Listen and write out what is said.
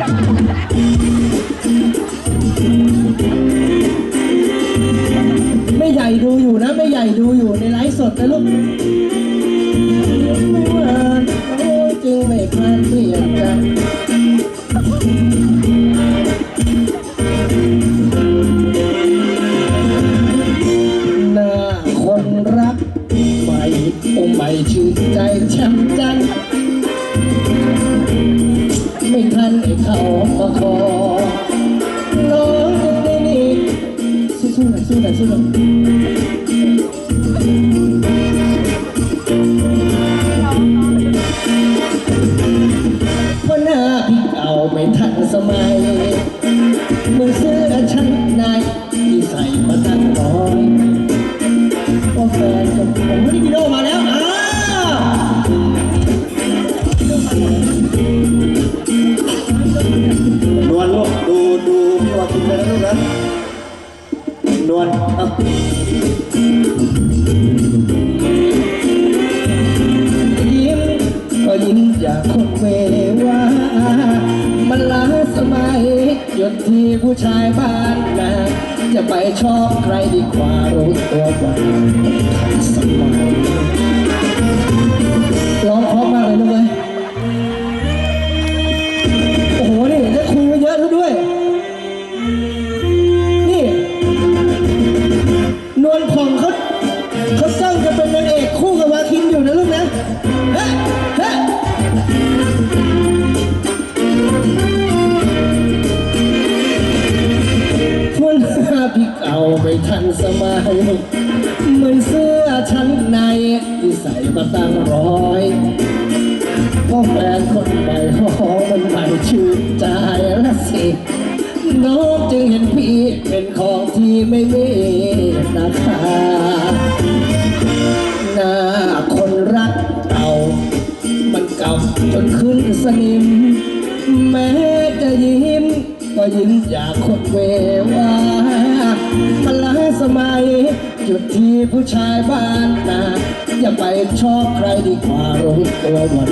ไม่ใหญ่ดูอยู่นะ ไม่ใหญ่ดูอยู่ในไลฟ์สดนะลูกจึงไม่พลาดที่อากจะหน้าคนรักไม่โอ้ไม่ชื่นใจช้ำจัง เขามาขอน้องยังไม่มีสู้ๆหน่อยสู้หน่อยสู้หน่อยว่าหน้าพี่เก่าไม่ทันสมัย นวลลูกดูดูพี่วาคินไปนะลูกนะนวลอะยิ้มก็ยิ้มอยากคนเวว่า มันล้าสมัยหยุดที่ผู้ชายบ้านนาจะไปชอบใครดีกว่ารู้ตัวว่า เป็นนางเอกคู่กับวาคินอยู่นะลูกนะเฮ้เฮ้ทวนหาพี่เก่าไม่ทันสมัยเหมือนเสื้อชั้นในที่ใส่มาตั้งร้อยก็แฟนคนใหม่หอมันใหม่ชื่นใจละสิน้องจึงเห็นพี่เป็นของที่ไม่มีราคา น้าคนรักเก่า มันเก่าจนขึ้นสนิม แม้จะยิ้ม ก็ยิ้มอยากคนเววามันล้าสมัย จุดที่ผู้ชายบ้านนาอย่าไปชอบใครดีกว่ารู้ตัววัน